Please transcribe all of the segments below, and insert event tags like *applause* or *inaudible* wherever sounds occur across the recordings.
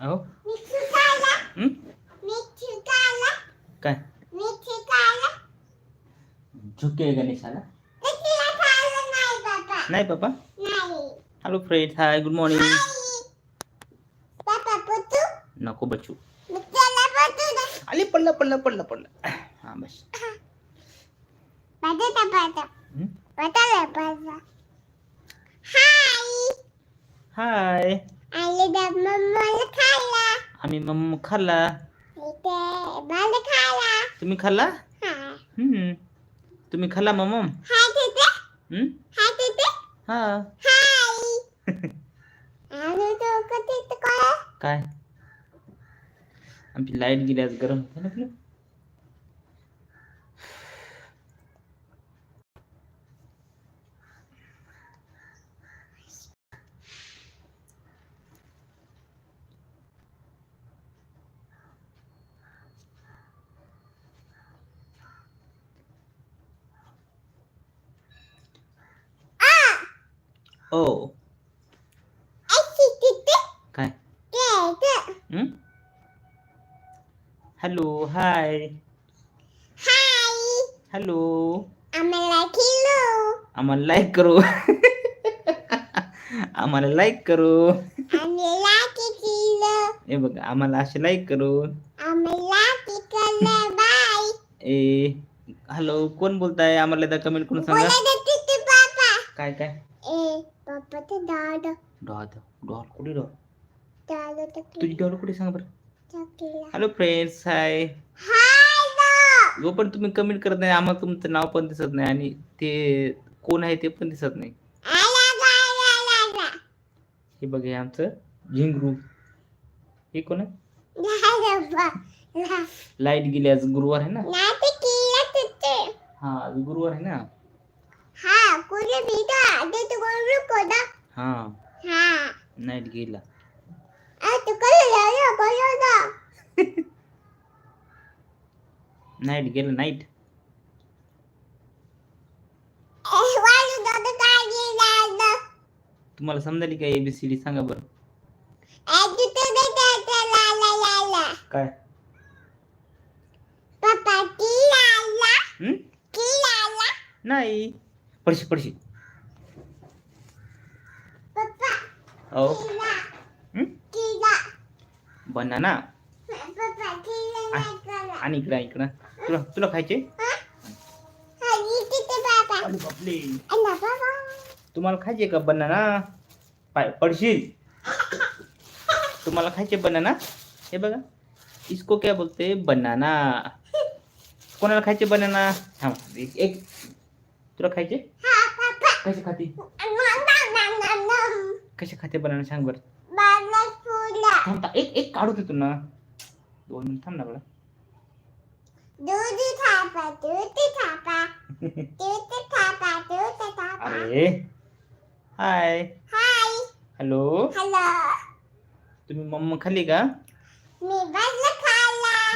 अहो. हं? काय? झुके गणेशाला. नाही पप्पा नाही hello friend hi good morning नको ना आले पडलं पडलं पडलं पडलं. हा बस. हं? हाय मम्माला खायला. आम्ही मम खाल्ला. इथे तुम्ही खाल्ला? हा. हम्म. तुम्ही खाल्ला मम हाय तिथे? हम्म. हाय तिथे? हा. हाय. *laughs* आणि तो कधी काय काय? आमची लाइट गेली आज गरम. होतं ना तिथे. काय? Hello hi. हाय. हॅलो. आम्हाला लाईक करू. आम्हाला लाईक करू. हे बघ आम्हाला असे लाईक करू. आम्हाला किलो बाय ए हॅलो कोण बोलताय? आम्हाला एकदा कमेंट करून सांगा. काय काय? ते दादा डॉल डॉल कुठे डॉल तर तुझी डॉल कुठे सांग बरं. हॅलो फ्रेंड्स हाय हाय जो पण तुम्ही कमेंट करत नाही आम्हाला तुमचं नाव पण दिसत नाही आणि ते कोण आहे ते पण दिसत नाही. आला गाला आला हे बघ हे आमचं झिंगरू हे कोण आहे? बा. लाइट गेली आज गुरुवार आहे ना? ते हा आज गुरुवार आहे ना? हा कुठे बिटा ते तू बोलू कोदा हा हा नाईट गेला आ तू कल लाया कल दा नाईट गेलं नाईट ए वालू दादा काय गेला तुम्हाला समजाली का एबीसीडी सांगा बरं ए तू ते बेटा ते ला ला ला ला काय पापा की ला ला हम्म? की ला ला नाही पडशी पडशी हो. बनाना. आणि इकडं इकडं. तुला तुला खायचे? तुम्हाला खायचे का बनाना? पाय पडशील. तुम्हाला खायचे बनाना? हे बघा. इसको क्या बोलते? बनाना. कोणाला खायचे बनाना? हा एक. तुला खायचे? कसे खाते? कसे खाते बनाना सांग बरं. बाला फुला थांब था- एक एक काढू दे तू ना दोन मिनिट थांब ना थापा अरे हाय. Hi hello. हॅलो तुम्ही मम्मा खाल्ली का?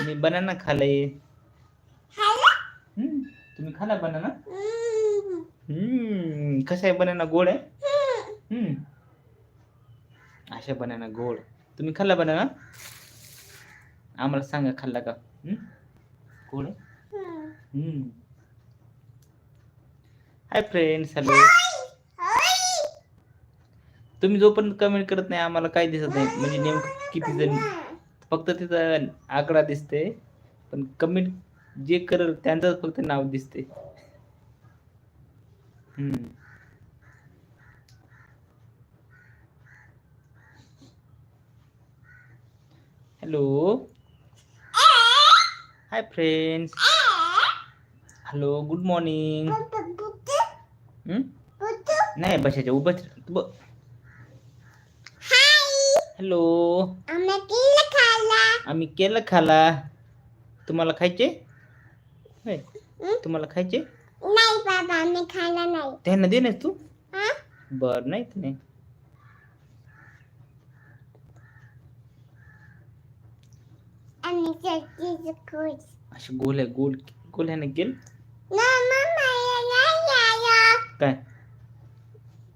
मी बनाना खाल्लंय. तुम्ही खाला बनाना? हम्म. कसं आहे बनाना गोड आहे? हम्म. अशा बनाना गोड. तुम्ही खाल्ला बनाना? आम्हाला सांगा खाल्ला का? गोड हम्म. हाय फ्रेंड्स हॅलो तुम्ही जोपर्यंत कमेंट करत नाही आम्हाला काही दिसत नाही. म्हणजे नेमकं किती जण? फक्त तिचा आकडा दिसते पण कमेंट जे करल त्यांचंच फक्त नाव दिसते. हम्म. Hello. Hi friends. Hello good morning. नाही बसायच्या उभं हाय हॅलो. आम्ही केलं खाला तुम्हाला खायचे? तुम्हाला खायचे? नाही बाबा आम्ही खायला नाही. त्यांना दे तू. हा? बर नाही तर नाही. आम्ही चटकीचं खुश असे गोल आहे गोल गोल ह्याने गेल ना मम्मा या या या या. काय?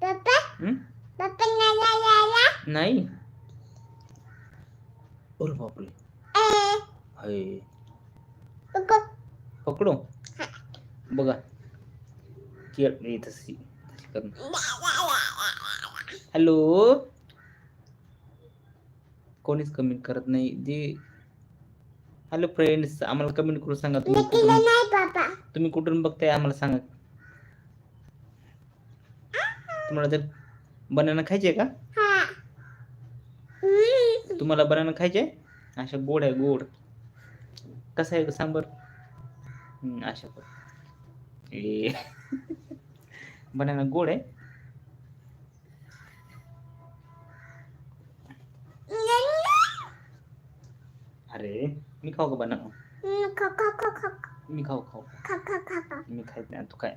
पप्पा? हं? पप्पा नाही? अरे बापरे. ए. हाय. कुकू पकडू? बघा. केळ नाही तशी तशी करणं हॅलो कोणीच कमेंट करत नाही जे हॅलो फ्रेंड्स आम्हाला कमेंट करून सांगा तुम्ही कुठून तुम्ही कुठून बघताय आम्हाला सांगा तुम्हाला जर बनाना खायचे का हा. तुम्हाला बनाना खायचे अशा गोड आहे गोड कसं आहे सांग बर अशा कर ए. *laughs* बनाना गोड आहे. अरे मी खाऊ का बनाना हम्म, खा खा खा खा मी खाऊ खाऊ. मी खायत नाही तू काय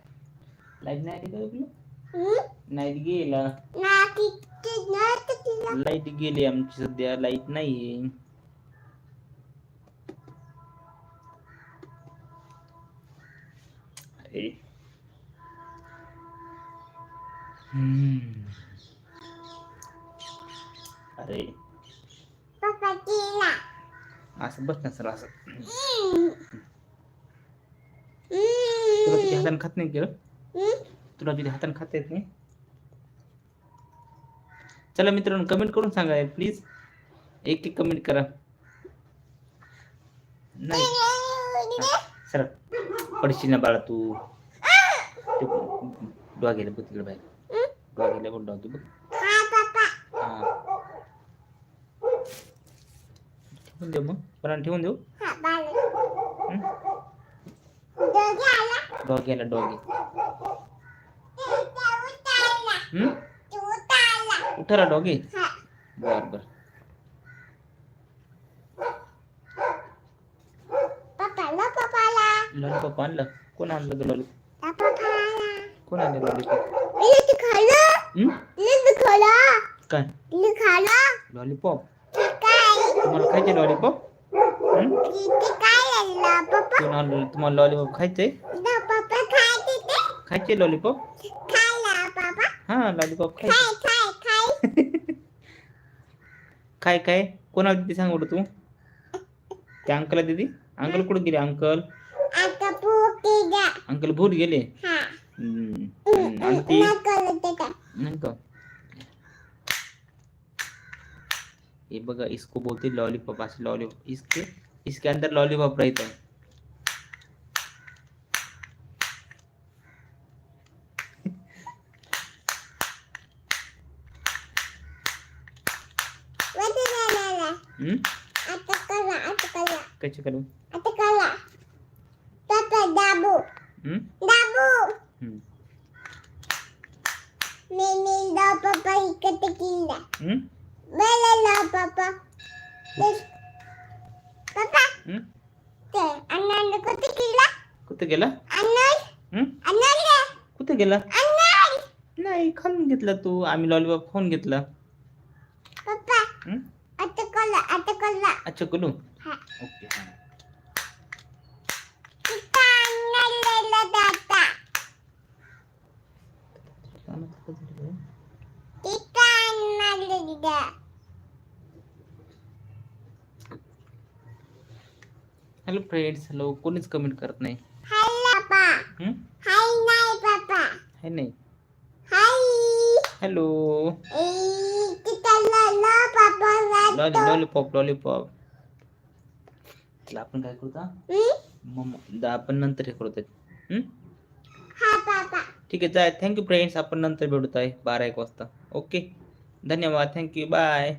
लाइट नाही आली का तुला? लाइट गेला. लाइट गेली आमची सध्या लाइट नाही अरे हम्म. अरे पापा केला असं बस ना सर असं हम्म. तुला तुझ्या हम्म. हाताने खात नाही केलं हम्म? तुला तुझ्या हाताने खाता येत नाही चला मित्रांनो कमेंट करून सांगा प्लीज एक एक कमेंट करा नाही सर पडशील ना बाळा तू ते डॉगेला बघ तिकडे बाहेर डॉगेला बघ डॉगी बघ हा पापा हा ठेवून देऊ मग पण ठेवून देऊ हा बाळ हं? दोघे आला डॉगेला डॉगी ते उतारला हम्म ते उतारला उठाला डॉगी हा बर बर पप्पाला लॉलीपॉप आणलं. कोण आणलं पप्पाला. कोण आणलं लॉलीपॉप काय? लॉलीपॉप. तुम्हाला खायचे लॉलीपॉप? आलं पप्पा? तुम्हाला लॉलीपॉप खायचंय? पप्पा खायचे लॉलीपॉप? पप्पा. हा लॉलीपॉप खायचे खाय खाय खाय. *laughs* काय काय कोणाला दिदी सांग तू? त्या अंकलला दिदी? अंकल कुठे गेले अंकल? अंकल भूत गेले. हा. का? ये बघा इसको बोलते लॉलीपॉप असे लॉलीपॉप इसके इसके अंदर लॉलीपॉप रहता. है कैसे करा पप्पा दाबू हम्म? दाबू हम्म. मी मी दा पप्पा इकडे किल्ला हम्म? बेला ला पप्पा ते- पप्पा हम्म? ते अण्णाने कुठे किल्ला कुठे गेला अण्णा हम्म? अण्णाला कुठे गेला अण्णा नाही खाऊन घेतला तू आम्ही लॉलीपॉप खाऊन घेतला पप्पा हम्म? आता करा आता करा अच्छा कुलू हा ओके हा. तिथं अण्णाला दाता तिथं अण्णाला दा हॅलो फ्रेंड्स हॅलो. कोणीच कमेंट करत नाही. हाय नाही. पप्पा नाही हाय हॅलो लॉलीपॉप लॉलीपॉप आपण काय करू आपण नंतर हे करू ठीक आहे जाय. थँक्यू फ्रेंड्स आपण नंतर भेटत आहे बारा एक वाजता. ओके धन्यवाद. Thank you bye